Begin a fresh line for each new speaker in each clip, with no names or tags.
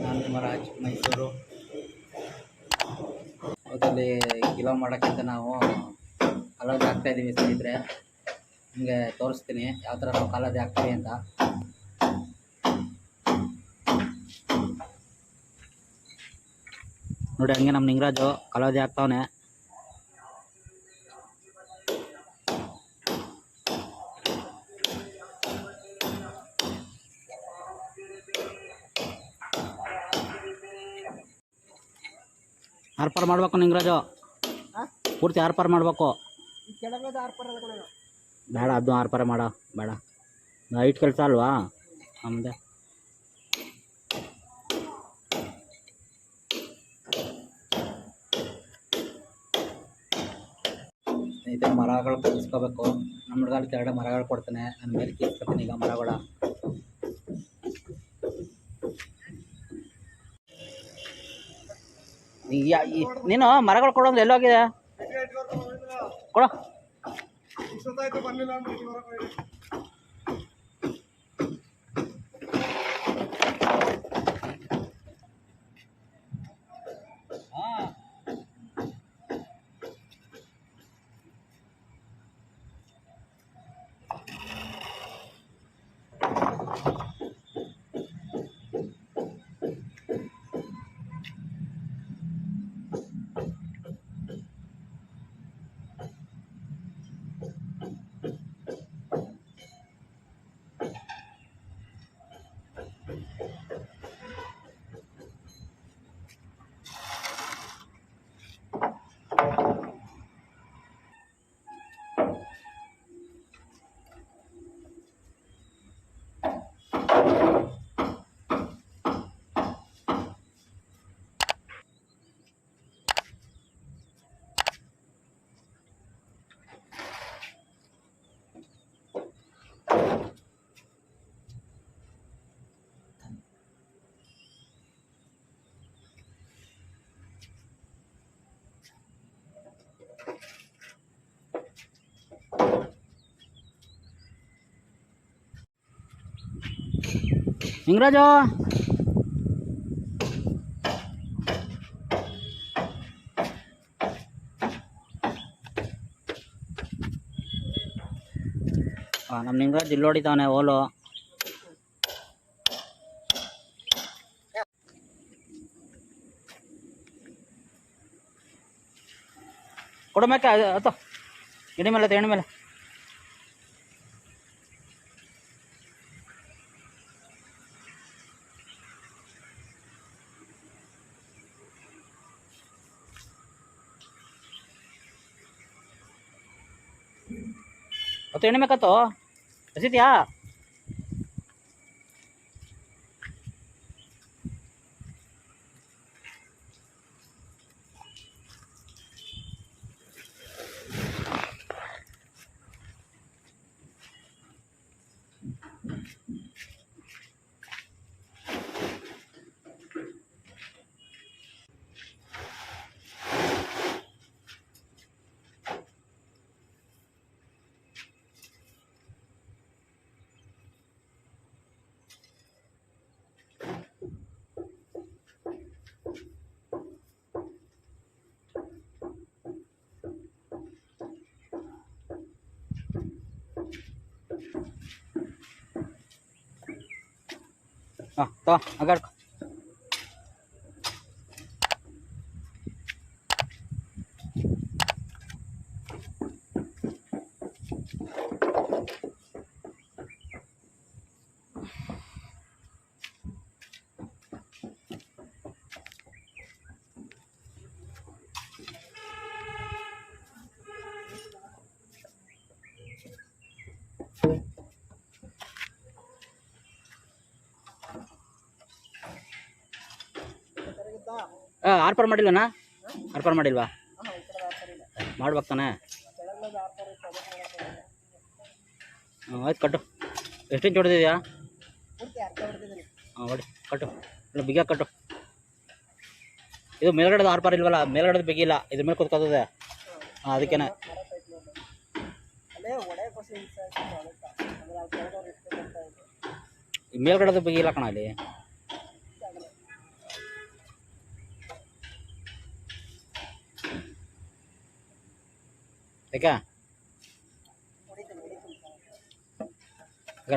ನಾನು ಮಹಾರಾಜ್ ಮೈಸೂರು. ಅದರಲ್ಲಿ ಕಿಲೋ ಮಾಡೋಕ್ಕಿಂತ ನಾವು ಕಾಲಾವಧಿ ಹಾಕ್ತಾ ಇದ್ದೀವಿ ಸ್ನೇಹಿತರೆ. ನಿಮಗೆ ತೋರಿಸ್ತೀನಿ, ಯಾವ ಥರ ನಾವು ಕಾಲಾವಧಿ ಹಾಕ್ತೀವಿ ಅಂತ. ನೋಡಿ, ಹಂಗೆ ನಮ್ಮ ನಿಂಗರಾಜು ಕಾಲಾವಧಿ ಹಾಕ್ತಾವನೆ. ಆರ್ಪಾರ್ ಮಾಡ್ಬೇಕು ನಿಂಗರಾಜು ಪೂರ್ತಿ ಆರ್ಪಾರ್ ಮಾಡ್ಬೇಕು. ಬೇಡ ಅದು ಆರ್ಪಾರ ಮಾಡ ಬೇಡ. ಐಟ್ ಕೆಲಸ ಅಲ್ವಾ? ನಮ್ದೆ ಸ್ನೇಹಿತರೆ ಮರಗಳು ಕಲಿಸ್ಕೋಬೇಕು ನಮ್ಮ ಹುಡುಗಲ್ಲಿ ಕೆಳಗಡೆ ಮರಗಳು ಕೊಡ್ತಾನೆ. ನನ್ನ ಮೇಲೆ ಕೀಸ್ಕೊತೀನಿ ಈಗ ಮರಗಳ ಯಾ- ಈ- ನೀನು ಮರಗಳು ಕೊಡೋದು ಎಲ್ಲೋಗಿದೆ? ಕೊಡು. ನಿಂಗರಾಜು ನಮ್ಮ ನಿಂಗರಾಜ್ ಇಲ್ಲಿ ಹೊಡಿತಾವನೆ ಓಲು ಕೊಡು ಮೇಕೆ ಅತ್ತು ಎಣ್ಣೆ ಮೇಲೆ ಆಯ್ತು, ಎಣ್ಣೆ ಮೇಲೆ ಅತ್ತು ಎಣ್ಣೆ ಮೇಕತ್ತು ಹಸಿದ್ಯಾ ಹಾಂ ತಗೋ ಅಗಾಡ್ಕೊ ಆರ್ಪರ್ ಮಾಡಿಲ್ವನಾ ಆರ್ಪಾರ್ ಮಾಡಿಲ್ವಾ? ಮಾಡ್ಬೇಕು ತಾನೆ? ಹಾಂ ಆಯ್ತು, ಕಟ್ಟು. ಎಷ್ಟಿಂಚ್ ಹೊಡೆದಿದ್ಯಾ? ಹಾಂ ಹೊಡಿ, ಕಟ್ಟು. ಇಲ್ಲ, ಬಿಗಿಯಾಗಿ ಕಟ್ಟು. ಇದು ಮೇಲ್ಗಡೆದು ಆರ್ಪಾರ್ ಇಲ್ವಲ್ಲ? ಮೇಲ್ಗಡೆದು ಬಿಗಿಲ್ಲ ಇದ್ರ ಮೇಲೆ ಕೂತ್ಕೋತದೆ. ಹಾಂ, ಅದಕ್ಕೇನೆ. ಮೇಲ್ಗಡೆದು ಬಿಗಿಲ್ಲ ಕಣ ಅಲ್ಲಿ. ಯಾಕೆ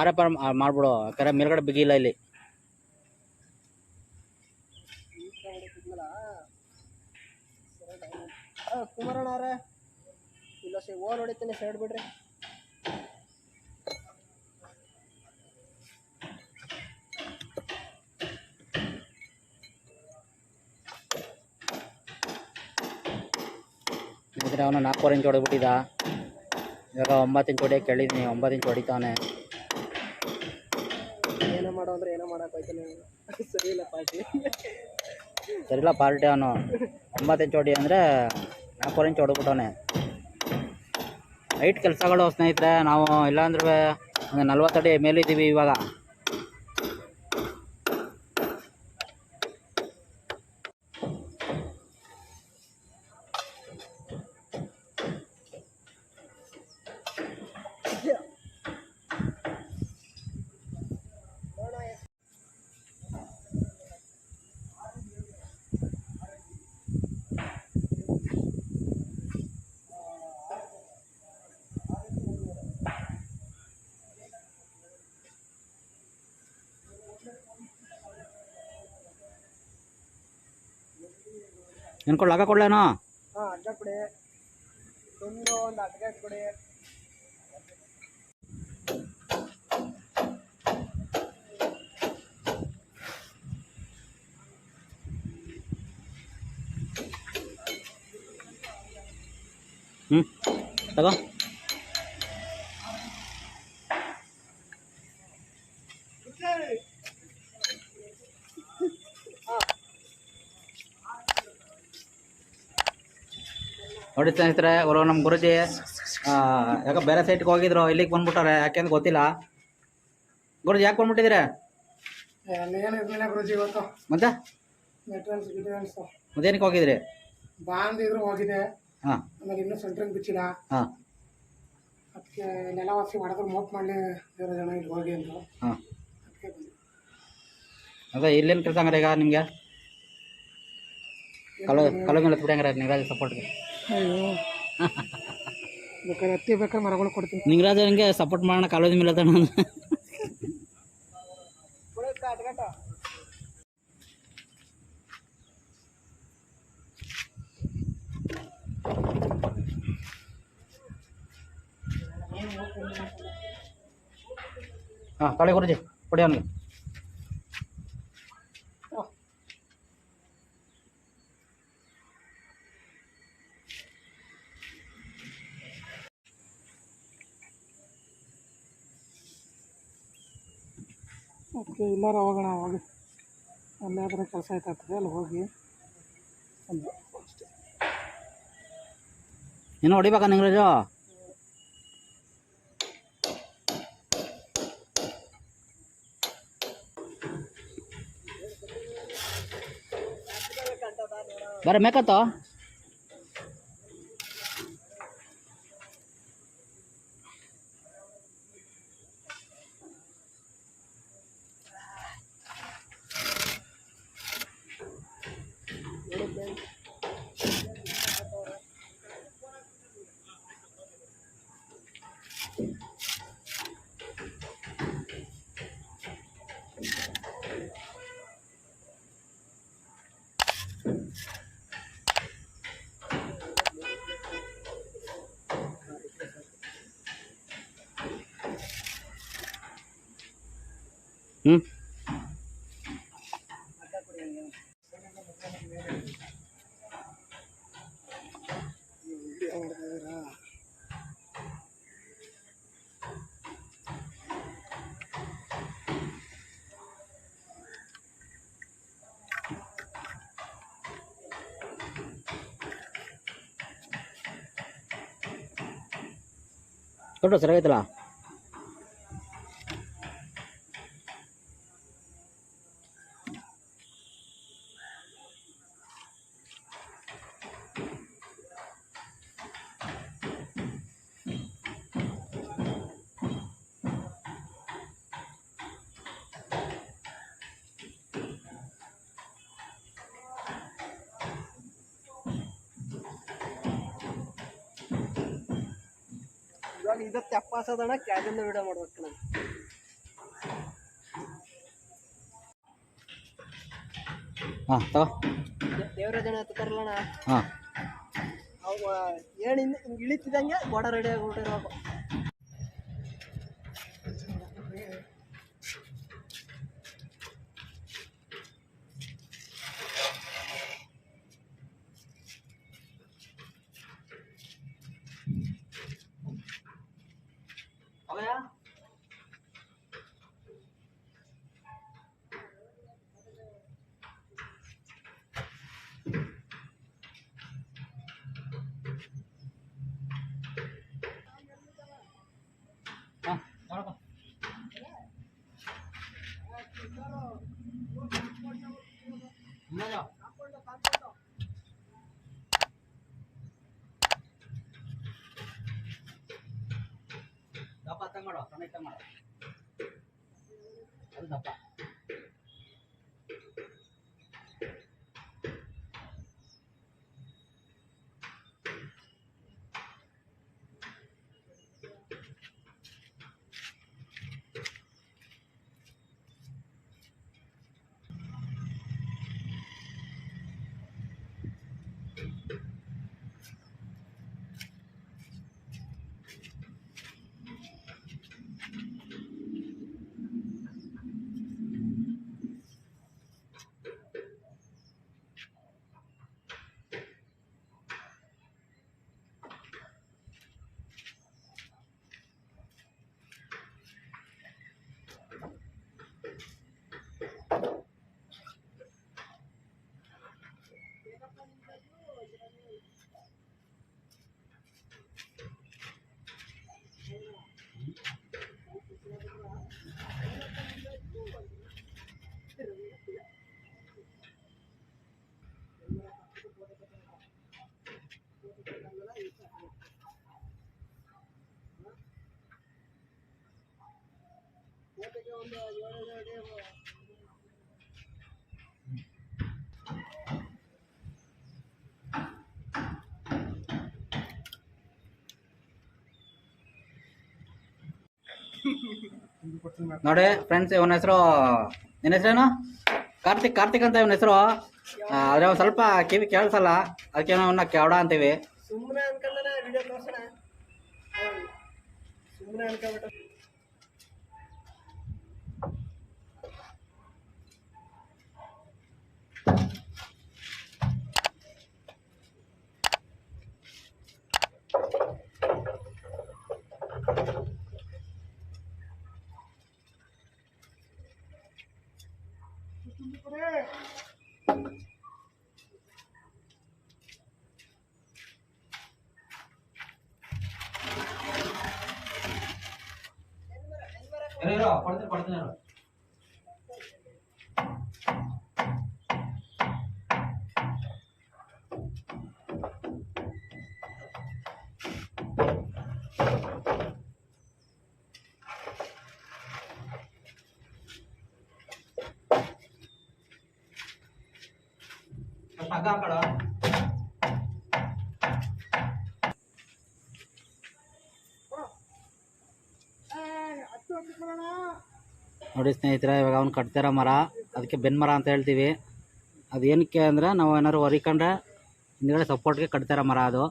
ಆರಪ್ಪ ಮಾಡ್ಬಿಡು, ಯಾಕಂದ್ರೆ ಮೇಲ್ಗಡೆ ಬಿಗಿಲ್ಲ ಇಲ್ಲಿ
ಕುಮಾರಣ್ಣ ಅವ್ರೆ, ಇಲ್ಲ ಸಿ ಓಲ್ ಹೊಡಿತೀನಿ ಸೈಡ್ ಬಿಡ್ರಿ.
ಇದ್ರೆ ಅವನು ನಾಲ್ಕೂವರೆ ಇಂಚ್ ಹೊಡೆದ್ಬಿಟ್ಟಿದ್ದ ಇವಾಗ ಒಂಬತ್ತು ಇಂಚ್ ಹೊಡಿಯೋಕೆ ಕೇಳಿದ್ದೀನಿ ಒಂಬತ್ತು ಇಂಚ್ ಹೊಡಿತಾನೆ.
ಏನೋ ಮಾಡೋ ಅಂದ್ರೆ ಏನೋ ಮಾಡಕ್ ಹೋಯ್ತಾನೆ. ಸರಿ ಇಲ್ಲ ಪಾರ್ಟಿ.
ಸರಿಲ್ಲ ಪಾರ್ಟಿ ಅವನು. ಒಂಬತ್ತು ಇಂಚ್ ಹೊಡಿ ಅಂದರೆ ನಾಲ್ಕೂವರೆ ಇಂಚ್ ಹೊಡೆದ್ಬಿಟ್ಟವನೆ. ಹೈಟ್ ಕೆಲಸಗಳು ಸ್ನೇಹಿತರೆ ನಾವು ಇಲ್ಲಾಂದ್ರೆ ಒಂದು ನಲ್ವತ್ತಡಿ ಮೇಲಿದ್ದೀವಿ ಇವಾಗ. ನಿನ್ಕೊಂಡು ಲಗ ಕೊಡ್ಲೇನೋ
ಹಾ ಅಡ್ಡ ಕೊಡಿ ತುಂಡು ಒಂದು ಅಡ್ಗೆ ಕೊಡಿ
ಹ್ಞೂ ತಗೋ ನೋಡಿ ಸ್ನೇಹಿತರೆ ಅವರು ನಮ್ಮ ಗುರುಜಿ ಯಾಕೆ ಬೇರೆ ಸೈಟ್ಗೆ ಹೋಗಿದ್ರು ಇಲ್ಲಿಗೆ ಬಂದ್ಬಿಟ್ಟಾರೆ ಅಂತ ಗೊತ್ತಿಲ್ಲ. ಗುರುಜಿ ಯಾಕೆ ಬಂದ್ಬಿಟ್ಟಿದ್ದೀರಾ? ಮತ್ತೆ? ಮತ್ತೇನಕ್ಕೆ ಹೋಗಿದ್ರಿ?
ಬಾಂದಿದ್ರು ಹೋಗಿದೆ.
ಹಾಂ.
ಆಮೇಲೆ ಇನ್ನೂ ಸೆಂಟ್ರಿಂಗ್ ಬಿಚ್ಚಿಲ್ಲ
ಹಾಂ.
ಅದಕ್ಕೆ ನೆಲವಾಸಿ ಮಾಡಿದ್ರೆ ಮೋಟ್ ಮಾಡಲಿ ಇರೋ ಜನ ಇಲ್ಲಿ ಹೋಗಿ ಅಂದರು.
ಹಾಂ.
ಅದಕ್ಕೆ ಬಂದೆ.
ಅದೇ ಇಲ್ಲೇನು ಕೆಲಸ ಹಂಗಾರೆ ಈಗ ನಿಮಗೆ? ಕಲ್ಲು ಕಲು ಮೇಲೆ ಬಿಡಿ ಹಂಗಾರೆ ನಿಂಗರಾಜ್ ಸಪೋರ್ಟ್ಗೆ
ಅಯ್ಯೋ. ಬೇಕಾದ್ರೆ ಹತ್ತಿ ಬೇಕಾದ್ರೆ ಮರಗಳು ಕೊಡ್ತೀನಿ.
ನಿಂಗರಾಜ್ ನನಗೆ ಸಪೋರ್ಟ್ ಮಾಡೋಣ ಕಾಲೇಜ್ ಮೇಲೆ ಅದಾನ ಹಾಂ ಕಳೆ ಗುರುಜಿ ಕೊಡಿ ಅವನಿಗೆ.
ಅದಕ್ಕೆ ಇಲ್ಲಾರ ಹೋಗೋಣ ಹೋಗಿ ಅಲ್ಲಾದ್ರೆ ಕೆಲಸ ಆಯ್ತಾಗ್ತದೆ ಅಲ್ಲಿ ಹೋಗಿ ಒಂದು
ಇನ್ನೂ ಹೊಡಿಬೇಕಾ ನಿಂಗರಾಜು? ಬರ ಮೇಕತ್ತು ಹ್ಞೂ ಕೊಟ್ಟು ಸರಿಯಾಗೈತಲ್ಲ
ಇವಾಗ ಇದು ತೆಪ್ಪಾಸದಣ್ಣ ಕೆಳಗಿಂದ ವಿಡಿಯೋ ಮಾಡ್ಬೇಕು ನಾನು.
ಹಾಂ ತಗೋ.
ದೇವ್ರ ಜನ ಹತ್ತಾರಲ್ಲಣ್ಣ
ಹಾಂ.
ಅವು ಏನಿಂದ ಹಿಂಗೆ ಇಳಿತಿದಂಗೆ ಗೋಡ ರೆಡಿ ಆಗಿಬಿಟ್ಟಿರ್ಬೇಕು
ತಗೊಂಡು ಸಣ್ಣ ತಗೊಂಡು ಅದು ದಪ್ಪ ನೋಡಿ ಫ್ರೆಂಡ್ಸ್, ಇವನ ಹೆಸರು, ನಿನ್ನ ಹೆಸರೇನು? ಕಾರ್ತಿಕ್ ಕಾರ್ತಿಕ್ ಅಂತ ಇವನ ಹೆಸರು. ಆದರೆ ಸ್ವಲ್ಪ ಕಿವಿ ಕೇಳಿಸಲ್ಲ. ಅದಕ್ಕೆ ಅವನ್ನ ಕೆವಡ ಅಂತೀವಿ.
ಸುಮ್ಮನೆ ಅನ್ಕೊಂಡ್ರೆ ವಿಡಿಯೋ ಸುಮ್ಮನೆ ಅನ್ಕೊಂಬಿಟ್ಟು
ಕೊಡ್ತೀನಿ ಕೊಡ್ತೀನಿ ನೋಡಿ ಸ್ನೇಹಿತರೆ, ಇವಾಗ ಅವ್ನು ಕಟ್ತಿರೋ ಮರ, ಅದಕ್ಕೆ ಬೆನ್ ಮರ ಅಂತ ಹೇಳ್ತೀವಿ. ಅದೇನಕ್ಕೆ ಅಂದರೆ, ನಾವು ಏನಾದ್ರು ಹೊರಿಕೊಂಡ್ರೆ, ಹಿಂದ್ಗಡೆ ಸಪೋರ್ಟ್ಗೆ ಕಟ್ತಿರೋ ಮರ ಅದು.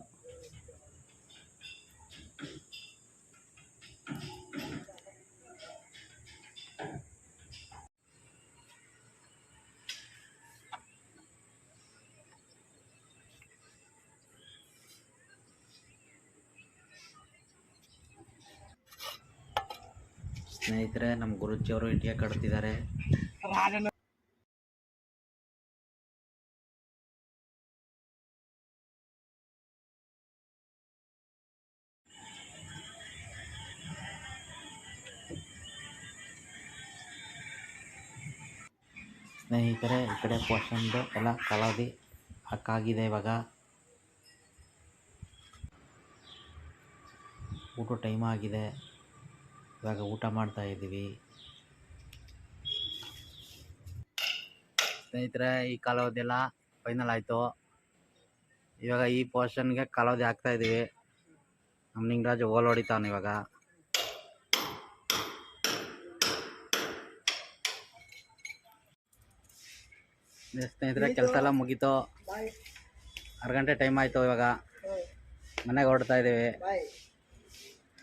ಸ್ನೇಹಿತರೆ ನಮ್ಮ ಗುರುಜಿಯವರು ಇಟ್ಟಿಗೆ ಕಟ್ತಿದ್ದಾರೆ. ಸ್ನೇಹಿತರೆ, ಈ ಕಡೆ ಪೋರ್ಷನ್ದು ಎಲ್ಲ ಕಲಾದಿ ಹಾಕಾಗಿದೆ ಇವಾಗ. ಊಟ ಟೈಮ್ ಆಗಿದೆ. ಇವಾಗ ಊಟ ಮಾಡ್ತಾ ಇದ್ದೀವಿ. ಸ್ನೇಹಿತರೆ ಈ ಕಾಲಾವಧಿಯೆಲ್ಲ ಫೈನಲ್ ಆಯಿತು. ಇವಾಗ ಈ ಪೋರ್ಷನ್ಗೆ ಕಾಲಾವಧಿ ಹಾಕ್ತಾ ಇದ್ದೀವಿ. ನಮ್ಮ ನಿಂಗರಾಜ್ ಓಲ್ ಹೊಡಿತಾನೆ ಇವಾಗ. ಸ್ನೇಹಿತರೆ ಕೆಲಸ ಎಲ್ಲ ಮುಗೀತು. ಆರು ಗಂಟೆ ಟೈಮ್ ಆಯಿತು ಇವಾಗ. ಮನೆಗೆ ಹೊರಡ್ತಾ ಇದ್ದೀವಿ.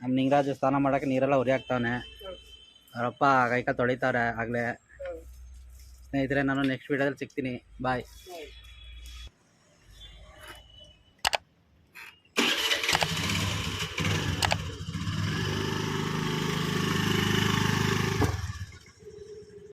ನಮ್ಮ ನಿಂಗರಾಜು ಸ್ನಾನ ಮಾಡೋಕ್ಕೆ ನೀರೆಲ್ಲ ಉರಿ ಹಾಕ್ತಾನೆ ಅವರಪ್ಪ ಕೈಕ ತೊಳಿತಾರೆ ಆಗಲೇ. ಸ್ನೇಹಿತರೆ, ನಾನು ನೆಕ್ಸ್ಟ್ ವೀಡಿಯೋದಲ್ಲಿ ಸಿಗ್ತೀನಿ. ಬಾಯ್